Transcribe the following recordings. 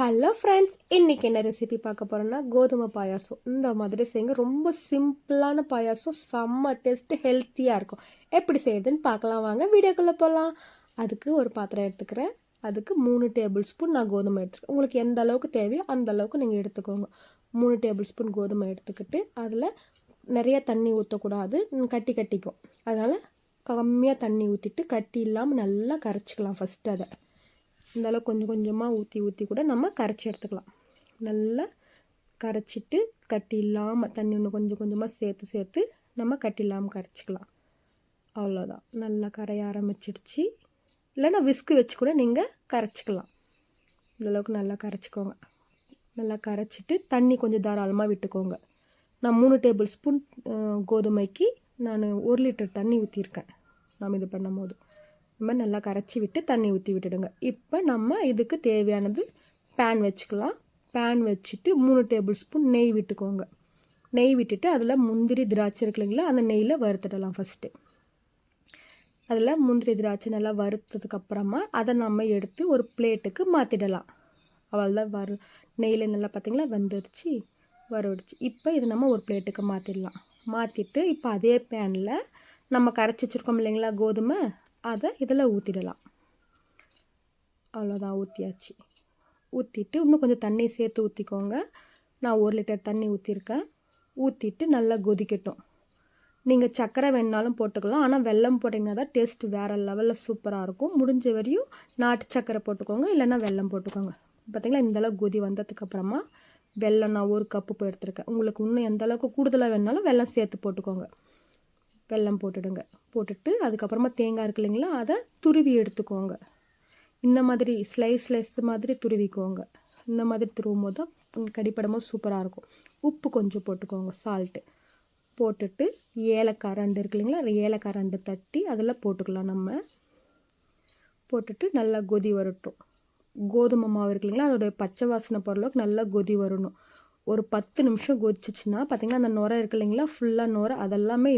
Hello friends இன்றைக்கி என்ன recipe பார்க்க போகிறோன்னா கோதுமை பாயாசம். இந்த மாதிரி செய்யுங்க. ரொம்ப சிம்பிளான பாயாசம். செம்ம டேஸ்ட்டு ஹெல்த்தியாக இருக்கும். எப்படி செய்யுதுன்னு பார்க்கலாம். வாங்க வீடியோக்குள்ளே போகலாம் அதுக்கு ஒரு பாத்திரம் எடுத்துக்கிறேன். அதுக்கு மூணு டேபிள் ஸ்பூன் நான் கோதுமை எடுத்துக்கிறேன். உங்களுக்கு எந்த அளவுக்கு தேவையோ அந்த அளவுக்கு நீங்கள் எடுத்துக்கோங்க. மூணு டேபிள் ஸ்பூன் கோதுமை எடுத்துக்கிட்டு அதில் நிறைய தண்ணி ஊற்றக்கூடாது கட்டி கட்டிக்கும். அதனால் கம்மியாக தண்ணி ஊற்றிட்டு கட்டி இல்லாமல் நல்லா கரைச்சிக்கலாம் ஃபஸ்ட்டு அதை. இந்தளவு கொஞ்சம் கொஞ்சமாக ஊற்றி ஊற்றி கூட நம்ம கரைச்சி எடுத்துக்கலாம். நல்லா கரைச்சிட்டு கட்டி இல்லாமல் தண்ணி ஒன்று கொஞ்சம் கொஞ்சமாக சேர்த்து சேர்த்து நம்ம கட்டி இல்லாமல் கரைச்சிக்கலாம். அவ்வளோதான் நல்லா கரைய ஆரம்பிச்சிடுச்சு. இல்லைன்னா விஸ்கு வச்சு கூட நீங்கள் கரைச்சிக்கலாம். இந்தளவுக்கு நல்லா கரைச்சிக்கோங்க. நல்லா கரைச்சிட்டு தண்ணி கொஞ்சம் தாராளமாக விட்டுக்கோங்க. நான் மூணு டேபிள் ஸ்பூன் கோதுமைக்கு நான் ஒரு லிட்டர் தண்ணி ஊற்றிருக்கேன் நாம் இது பண்ணும் நம்ம மாதிரி நல்லா கரைச்சி விட்டு தண்ணி ஊற்றி விட்டுடுங்க. இப்போ நம்ம இதுக்கு தேவையானது பேன் வச்சுக்கலாம். பேன் வச்சுட்டு மூணு டேபிள் ஸ்பூன் நெய் விட்டுக்கோங்க. நெய் விட்டுட்டு அதில் முந்திரி திராட்சை இருக்கு இல்லைங்களா அந்த நெய்யில் வறுத்துடலாம் ஃபஸ்ட்டு அதில் முந்திரி திராட்சை நல்லா வறுத்ததுக்கப்புறமா அதை நம்ம எடுத்து ஒரு பிளேட்டுக்கு மாற்றிடலாம் அவள்தான் வறு நெய்யில் நல்லா பார்த்திங்களா வந்துடுச்சு வறுவடிச்சு. இப்போ இது நம்ம ஒரு பிளேட்டுக்கு மாற்றிடலாம் மாற்றிட்டு இப்போ அதே பேனில் நம்ம கரைச்சி வச்சுருக்கோம் இல்லைங்களா கோதுமை அதை இதில் ஊற்றிடலாம் அவ்வளோதான் ஊற்றியாச்சு ஊற்றிட்டு இன்னும் கொஞ்சம் தண்ணி சேர்த்து ஊற்றிக்கோங்க நான் ஒரு லிட்டர் தண்ணி ஊற்றிருக்கேன் ஊற்றிட்டு நல்லா கொதிக்கட்டும். நீங்கள் சர்க்கரை வேணாலும் போட்டுக்கலாம். ஆனால் வெல்லம் போட்டிங்கன்னா தான் டேஸ்ட் வேறு லெவலில் சூப்பராக இருக்கும். முடிஞ்ச வரையும் நாட்டு சர்க்கரை போட்டுக்கோங்க. இல்லைன்னா வெல்லம் போட்டுக்கோங்க. பார்த்திங்களா இந்தளவு கொதி வந்ததுக்கப்புறமா வெள்ளம் நான் ஒரு கப்பு போய் எடுத்துருக்கேன். உங்களுக்கு இன்னும் எந்த அளவுக்கு கூடுதலாக வேணாலும் வெல்லம் சேர்த்து போட்டுக்கோங்க. வெல்லம் போட்டுடுங்க. போட்டுட்டு அதுக்கப்புறமா தேங்காய் இருக்கு இல்லைங்களா அதை துருவி எடுத்துக்கோங்க. இந்த மாதிரி ஸ்லைஸ் ஸ்லைஸ் மாதிரி துருவிக்கோங்க. இந்த மாதிரி துருவும் போது தான் கடிப்படமாக சூப்பராக இருக்கும். உப்பு கொஞ்சம் போட்டுக்கோங்க சால்ட்டு போட்டுட்டு ஏலக்காய் ரெண்டு இருக்கு இல்லைங்களா ஏலக்காய் ரெண்டு தட்டி அதில் போட்டுக்கலாம் நம்ம. போட்டுட்டு நல்லா கொதி வரட்டும். கோதுமை மாவு இருக்கு இல்லைங்களா அதோடைய பச்சை வாசனை பொருளுக்கு நல்லா கொதி வரணும். ஒரு பத்து நிமிஷம் கொதிச்சிச்சின்னா பார்த்திங்கன்னா அந்த நுரை இருக்கு இல்லைங்களா ஃபுல்லாக நுரை அதெல்லாமே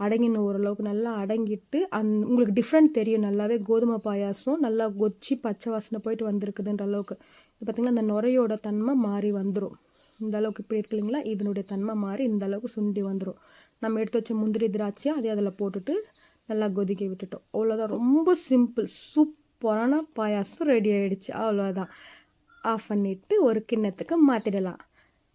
அடங்கின ஓரளவுக்கு நல்லா அடங்கிட்டு அந் உங்களுக்கு டிஃப்ரெண்ட் தெரியும். நல்லாவே கோதுமை பாயாசம் நல்லா கொச்சி பச்சை வாசனை போயிட்டு வந்திருக்குதுன்ற அளவுக்கு. இது பார்த்திங்கன்னா அந்த நுரையோட தன்மை மாறி வந்துடும் இந்த அளவுக்கு இப்படி இருக்கு இல்லைங்களா இதனுடைய தன்மை மாறி இந்த அளவுக்கு சுண்டி வந்துடும் நம்ம எடுத்து வச்ச முந்திரி திராட்சையை அதே அதில் போட்டுட்டு நல்லா கொதிக்க விட்டுட்டோம். அவ்வளோதான் ரொம்ப சிம்பிள் சூப்பரான பாயாசம் ரெடி ஆகிடுச்சு அவ்வளோதான் ஆஃப் பண்ணிவிட்டு ஒரு கிண்ணத்துக்கு மாற்றிடலாம்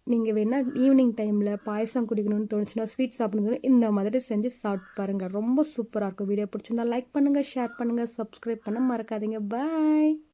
நீங்கள் வேணால் ஈவினிங் டைமில் பாயசம் குடிக்கணும்னு தோணுச்சுன்னா ஸ்வீட் சாப்பிடணும் இந்த மாதிரி செஞ்சு சாப்பிட்டு பாருங்கள் ரொம்ப சூப்பராக இருக்கும். வீடியோ பிடிச்சிருந்தா லைக் பண்ணுங்கள் ஷேர் பண்ணுங்கள் சப்ஸ்கிரைப் பண்ண மறக்காதீங்க. பாய்